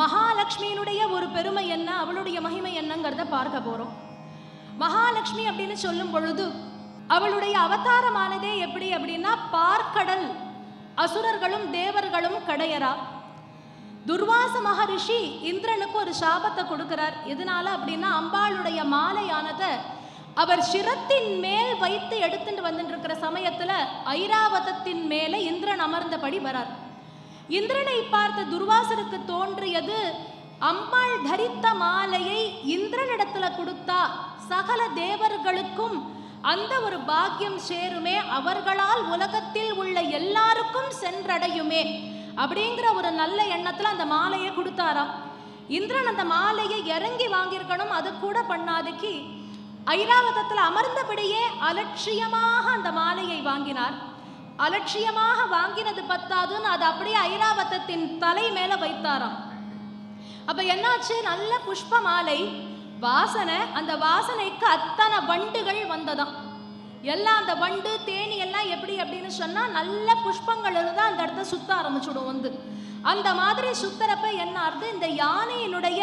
மகாலட்சுமியினுடைய ஒரு பெருமை என்ன? அவளுடைய மகிமை என்னங்கிறத பார்க்க போறோம். மகாலட்சுமி அப்படின்னு சொல்லும் பொழுது அவளுடைய அவதாரமானதே எப்படி அப்படின்னா பார்க்கடல் அசுரர்களும் தேவர்களும் கடையரா துர்வாச மகரிஷி இந்திரனுக்கு ஒரு சாபத்தை கொடுக்கிறார். எதனால அப்படின்னா அம்பாளுடைய மாலையானதை அவர் சிரத்தின் மேல் வைத்து எடுத்துட்டு வந்துட்டு இருக்கிற சமயத்துல ஐராவதத்தின் மேலே இந்திரன் அமர்ந்தபடி வரார். இந்திரனை பார்த்த துர்வாசருக்கு தோன்றியது அம்பாள் தரித்த மாலையை இந்திரனிடத்துல கொடுத்தா சகல தேவர்களுக்கும் அந்த ஒரு பாக்கியம் சேருமே அவர்களால் உலகத்தில் உள்ள எல்லாருக்கும் சென்றடையுமே அப்படிங்கிற ஒரு நல்ல எண்ணத்துல அந்த மாலையை கொடுத்தாராம். இந்திரன் அந்த மாலையை இறங்கி வாங்கியிருக்கணும் அது கூட பண்ணாதுக்கு ஐராவதத்தில் அமர்ந்தபடியே அலட்சியமாக அந்த மாலையை வாங்கினார். அலட்சியமாக வாங்கினது பத்தாதுன்னு அது அப்படியே ஐராவதத்தின் தலை மேல வைத்தாராம். அப்ப என்னாச்சு? நல்ல புஷ்ப மாலை வாசனை அந்த வாசனைக்கு அத்தனை வண்டுகள் வந்ததாம். எல்லாம் அந்த வண்டு தேனி எல்லாம் எப்படி அப்படின்னு சொன்னா நல்ல புஷ்பங்கள் இருந்தால் அந்த இடத்த சுத்த ஆரம்பிச்சுடும் வந்து. அந்த மாதிரி சுத்துறப்ப என்ன ஆறுது இந்த யானையினுடைய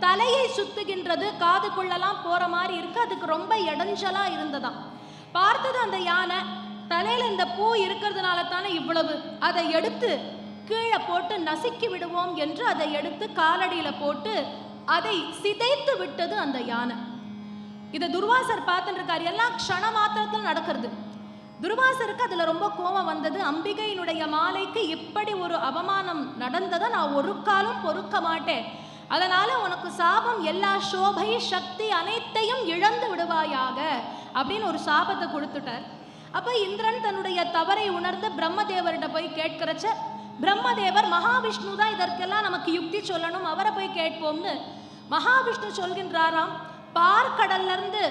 தலையை சுத்துகின்றது காதுக்குள்ளெல்லாம் போற மாதிரி இருக்கு. அதுக்கு ரொம்ப இடைஞ்சலா இருந்ததாம். பார்த்தது அந்த யானை தலையில இந்த பூ இருக்கிறதுனால தானே இவ்வளவு? அதை எடுத்து கீழே போட்டு நசுக்கி விடுவோம் என்று அதை எடுத்து காலடியில போட்டு அதை சிதைத்து விட்டது அந்த யானை. இதை துர்வாசர் பார்த்துட்டு இருக்கார் எல்லாம் க்ஷண மாத்திரத்தில் நடக்கிறது. துர்வாசருக்கு அதுல ரொம்ப கோபம் வந்தது. அம்பிகையினுடைய மாலைக்கு இப்படி ஒரு அவமானம் நடந்ததை நான் ஒரு காலம் பொறுக்க மாட்டேன். அதனால உனக்கு சாபம் எல்லா சோபை சக்தி அனைத்தையும் இழந்து விடுவாயாக அப்படின்னு ஒரு சாபத்தை கொடுத்துட்டார். அப்ப இந்திரன் தன்னுடைய தவறை உணர்ந்து பிரம்மதேவர்கிட்ட போய் கேட்கிறச்ச பிரம்மதேவர் மகாவிஷ்ணு தான் இதற்கெல்லாம் நமக்கு யுக்தி சொல்லணும் அவரை போய் கேட்போம்னு மகாவிஷ்ணு சொல்கின்றாராம் பார்க்கடல்ல இருந்து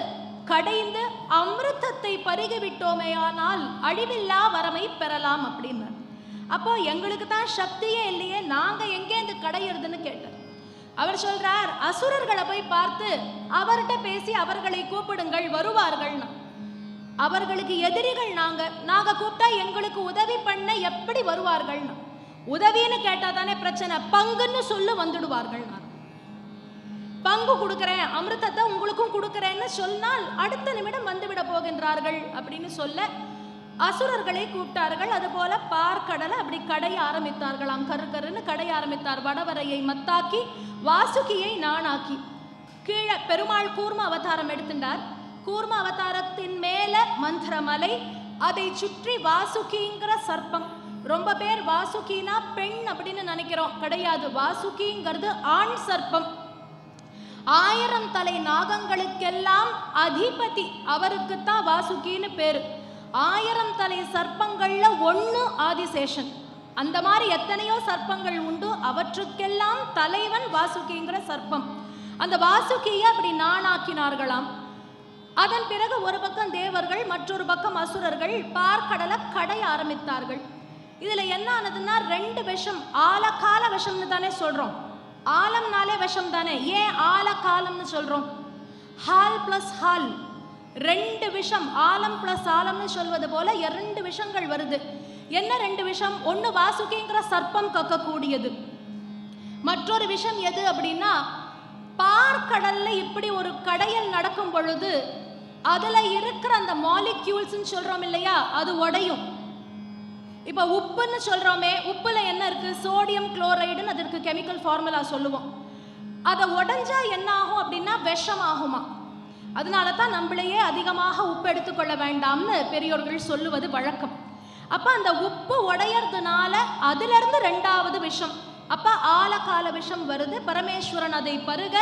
கடைந்து அமிர்தத்தை பருகி விட்டோமேயானால் அழிவில்லா வரமை பெறலாம் அப்படின்னார் அப்போ எங்களுக்கு தான் சக்தியே இல்லையே நாங்க எங்கேருந்து கடையிறதுன்னு கேட்டார். அவர் சொல்றார் அசுரர்களை போய் பார்த்து அவர்கிட்ட பேசி அவர்களை கூப்பிடுங்கள் வருவார்கள்னா. அவர்களுக்கு எதிரிகள் நாங்க நாங்க கூப்பிட்டா எங்களுக்கு உதவி பண்ண எப்படி வருவார்கள் உதவின்னு கேட்டா தானே பிரச்சனை பங்குன்னு சொல்லு வந்துடுவார்கள் பங்கு கொடுக்கிறேன் அமிர்தத்தை உங்களுக்கும் கொடுக்கிறேன்னு சொன்னால் அடுத்த நிமிடம் வந்துவிட போகின்றார்கள் அப்படின்னு சொல்ல அசுரர்களை கூப்பிட்டார்கள். அதுபோல பார்க்கடலை அப்படி கடைய ஆரம்பித்தார்களாம். கரு கருன்னு கடைய ஆரம்பித்தார். வடவரையை மத்தாக்கி வாசுகியை நானாக்கி கீழே பெருமாள் கூர்ம அவதாரம் எடுத்துட்டார் கூர்ம அவதாரத்தின் மேல மந்திரமலை அதை சுற்றி வாசுகிங்கிற சர்ப்பம். ரொம்ப பேர் வாசுகினா பெண் அப்படின்னு நினைக்கிறோம். கிடையாது. வாசுகிங்கிறது ஆண் சர்ப்பம். ஆயிரம் தலை நாகங்களுக்கெல்லாம் அதிபதி. அவருக்குத்தான் வாசுகின்னு பேரு. ஆயிரம் தலை சர்ப்பங்கள்ல ஒன்று ஆதிசேஷன். அந்த மாதிரி எத்தனையோ சர்ப்பங்கள் உண்டு. அவற்றுக்கெல்லாம் தலைவன் வாசுகிங்கிற சர்ப்பம். அந்த வாசுகியை அப்படி நானாக்கினார்களாம் அதன் பிறகு ஒரு பக்கம் தேவர்கள் மற்றொரு பக்கம் அசுரர்கள் பார்க்கடலை கடைய ஆரம்பித்தார்கள். இதுல என்ன ஆனதுன்னா ரெண்டு விஷம் ஆலக்கால விஷம்னு தானே சொல்றோம். ஆலம்னாலே விஷம் தானே. ஏன் ஆலக்காலம்னு சொல்றோம்? ஹால் பிளஸ் ஹால். ரெண்டு விஷம் ஆலம் பிளஸ் ஆலம்னு சொல்வது போல இரண்டு விஷங்கள் வருது. என்ன ரெண்டு விஷம்? ஒன்று வாசுகிங்கிற சர்ப்பம் கக்கக்கூடியது. மற்றொரு விஷம் எது அப்படின்னா பார்க்கடல்ல இப்படி ஒரு கடையல் நடக்கும் பொழுது அதுல இருக்கிற அந்த மாலிக்யூல்ஸ்னு சொல்றோம் இல்லையா அது உடையும். இப்போ உப்புன்னு சொல்றோமே உப்புல என்ன இருக்கு? சோடியம் குளோரைடுன்னு அதற்கு கெமிக்கல் ஃபார்முலா சொல்லுவோம். அதை உடைஞ்சா என்ன ஆகும் அப்படின்னா விஷம் ஆகுமா அதனால தான் நம்மளையே அதிகமாக உப்பு எடுத்துக்கொள்ள வேண்டாம்னு பெரியோர்கள் சொல்லுவது வழக்கம். அப்ப அந்த உப்பு உடையறதுனால அதுல இருந்து ரெண்டாவது விஷம் அப்ப ஆலகால விஷம் வருது. பரமேஸ்வரன் அதை பருக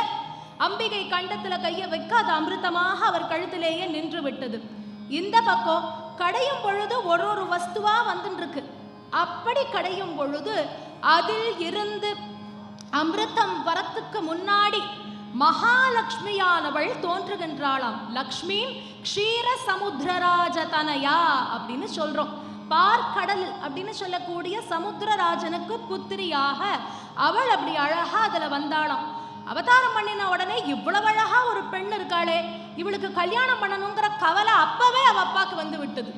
அம்பிகை கண்டத்துல கைய வைக்காத அமிர்தமாக அவர் கழுத்திலேயே நின்று விட்டது இந்த பக்கம் கடையும் பொழுது ஒரு ஒரு வஸ்துவா வந்துருக்கு அப்படி கடையும் பொழுது அதில் இருந்து அமிர்தம் வரத்துக்கு முன்னாடி மகாலட்சுமியானவள் தோன்றுகின்றாளாம். லக்ஷ்மி க்ஷீர சமுத்திரராஜதனயா அப்படின்னு சொல்றோம். பார்க்கடல் அப்படின்னு சொல்லக்கூடிய சமுத்திரராஜனுக்கு புத்திரியாக அவள் அப்படி அழகா அதுல வந்தாளாம். அவதாரம் பண்ணின உடனே இவ்வளவு அழகா ஒரு பெண் இருக்காளே இவளுக்கு கல்யாணம் பண்ணணுங்கிற கவலை அப்பவே அவ அப்பாக்கு வந்து விட்டது.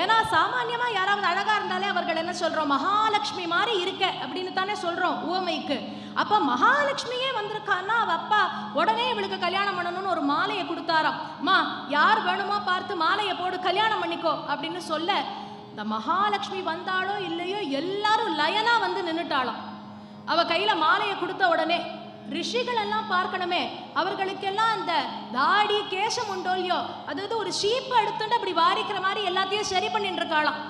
ஏன்னா சாமான்யமா யாராவது அழகா இருந்தாலே அவர்கள் என்ன சொல்றோம்? மகாலட்சுமி மாதிரி இருக்க அப்படின்னு தானே சொல்றோம் உவமைக்கு. அப்ப மகாலட்சுமியே வந்திருக்கான்னா அவ அப்பா உடனே இவளுக்கு கல்யாணம் பண்ணணும்னு ஒரு மாலையை கொடுத்தாராம். மா யார் வேணுமோ பார்த்து மாலையை போடு கல்யாணம் பண்ணிக்கோ அப்படின்னு சொல்ல இந்த மகாலட்சுமி வந்தாலோ இல்லையோ எல்லாரும் லயனா வந்து நின்றுட்டாளாம் அவ கையில மாலையை கொடுத்த உடனே ரிஷிகள் எல்லாம் பார்க்கணுமே. அவர்களுக்கெல்லாம் அந்த தாடி கேசம் உண்டோ இல்லையோ அதாவது ஒரு ஷீப்பை எடுத்துட்டு அப்படி வாரிக்கிற மாதிரி எல்லாத்தையும் சரி பண்ணிட்டு இருக்காளாம்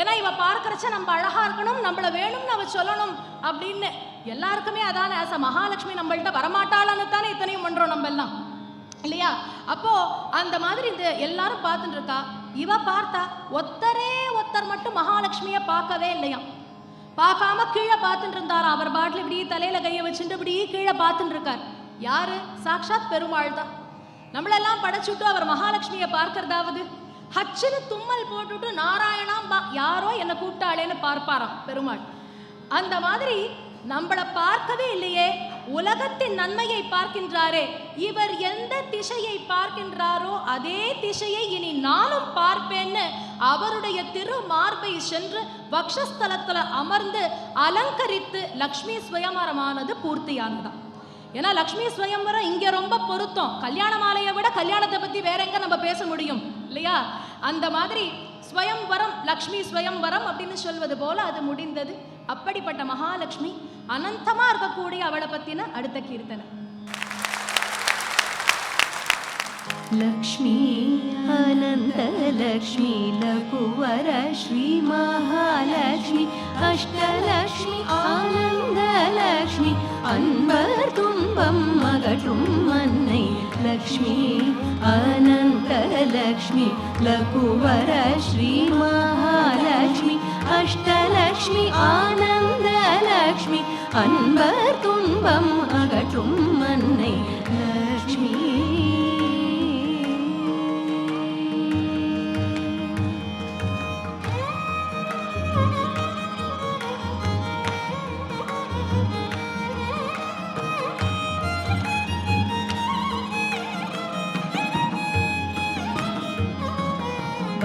ஏன்னா இவ பார்க்கறச்ச நம்ம அழகா இருக்கணும் நம்மள வேணும்னு அவ சொல்லணும் அப்படின்னு எல்லாருக்குமே அதானே ஆசை. மகாலட்சுமி நம்மள்கிட்ட வரமாட்டாளான்னு தானே இத்தனையும் பண்றோம் நம்ம எல்லாம் இல்லையா? அப்போ அந்த மாதிரி இந்த எல்லாரும் பார்த்துட்டு இருக்கா இவ பார்த்தா ஒத்தரே ஒத்தர் மட்டும் மகாலட்சுமிய பார்க்கவே இல்லையாம். பார்க்காம கீழே பார்த்துட்டு இருந்தாராம் அவர் பாட்டில் இப்படி தலையில கையை வச்சுட்டு இப்படி கீழே பார்த்துட்டு இருக்கார் யாரு? சாக்ஷாத் பெருமாள் தான். நம்மளெல்லாம் படைச்சுட்டு அவர் மகாலட்சுமியை பார்க்கறதாவது? ஹச்சுன்னு தும்மல் போட்டுட்டு நாராயணாம் பா யாரோ என்னை கூப்பிட்டாளேன்னு பார்ப்பாராம் பெருமாள். அந்த மாதிரி நம்மள பார்க்கவே இல்லையே. உலகத்தின் நன்மையை பார்க்கின்றாரே. இவர் எந்த திசையை பார்க்கின்றாரோ அதே திசையை இனி நானும் பார்ப்பேன்னு அவருடைய திரு மார்பை சென்று பக்ஷஸ்தலத்தில் அமர்ந்து அலங்கரித்து லக்ஷ்மி சுயமரமானது பூர்த்தியானதான் ஏன்னா லக்ஷ்மி சுயம்பரம் இங்க ரொம்ப பொருத்தம். கல்யாண மாலையை விட கல்யாணத்தை பத்தி வேற எங்க நம்ம பேச முடியும்? இல்லையா? அந்த மாதிரி ஸ்வயம்வரம் லக்ஷ்மி ஸ்வயம்வரம் அப்படின்னு சொல்வது போல அது முடிந்தது. அப்படிப்பட்ட மகாலட்சுமி அனந்தமா இருக்கக்கூடிய அவளை பத்தின அடுத்த கீர்த்தனை लक्ष्मी अनन्तलक्ष्मी लघुवर श्रीमहालक्ष्मी अष्टलक्ष्मी आनन्दलक्ष्मी அன்பர் துன்பம் மகற்றும் लक्ष्मी अनन्तलक्ष्मी लघुबर श्रीमहालक्ष्मी अष्टलक्ष्मी आनन्दलक्ष्मी अन्बतुम्बम् अगटुम् मन्य लक्ष्मी।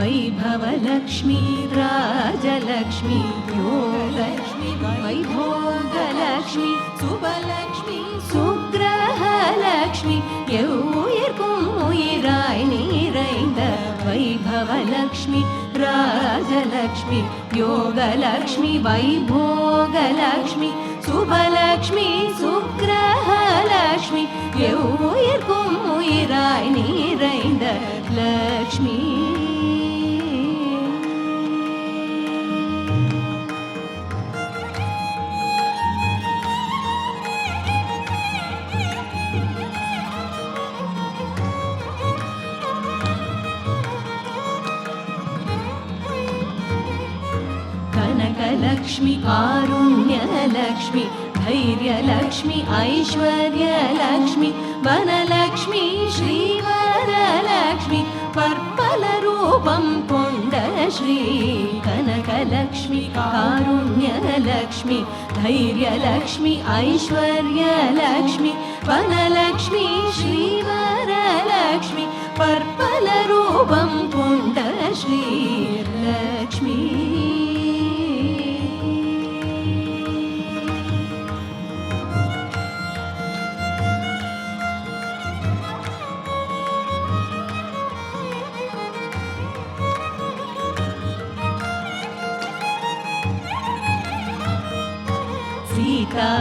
वैभवलक्ष्मी राजलक्ष्मी योगलक्ष्मी வைபோகலக்ஷ்மி சுபலக்ஷ்மி சுக்கிரகலக்ஷ்மி எவ்வுயிர்க்கும் உயிராய் நிறைந்த வைபவலக்ஷ்மி ராஜலக்ஷ்மி யோகலக்ஷ்மி வைபோகலக்ஷ்மி சுபலக்ஷ்மி சுக்கிரகலக்ஷ்மி எவ்வுயிர்க்கும் உயிராய் நிறைந்த லக்ஷ்மி कनकलक्ष्मि कारुण्यलक्ष्मि धैर्यलक्ष्मि ऐश्वर्यलक्ष्मि वनलक्ष्मि श्रीवरलक्ष्मि पर्पलरूपं कोण्ड श्री कनकलक्ष्मि कारुण्यलक्ष्मि धैर्यलक्ष्मी ऐश्वर्यलक्ष्मि वनलक्ष्मी श्रीवरलक्ष्मि पर्पलरूपं पुण्ड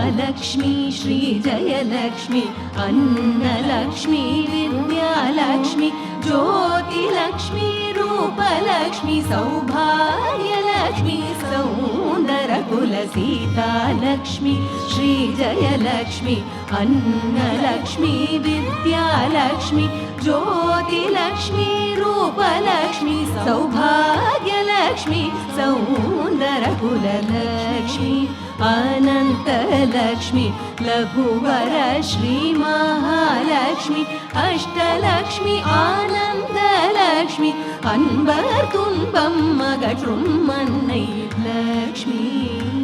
सीतालक्ष्मी श्रीजयलक्ष्मी अन्नलक्ष्मी विद्यालक्ष्मी ज्योतिलक्ष्मी रूपलक्ष्मी सौभाग्यलक्ष्मी सौन्दरकुलसीतालक्ष्मी श्रीजयलक्ष्मी अन्नलक्ष्मी विद्यालक्ष्मी ज्योतिलक्ष्मी रूपलक्ष्मी सौभाग्यलक्ष्मी सौन्दरकुललक्ष्मी अनन्तलक्ष्मि लघुवर श्रीमहालक्ष्मि अष्टलक्ष्मि अनन्तलक्ष्मि अन्वर्कुम्भं मगजृम्मै लक्ष्मी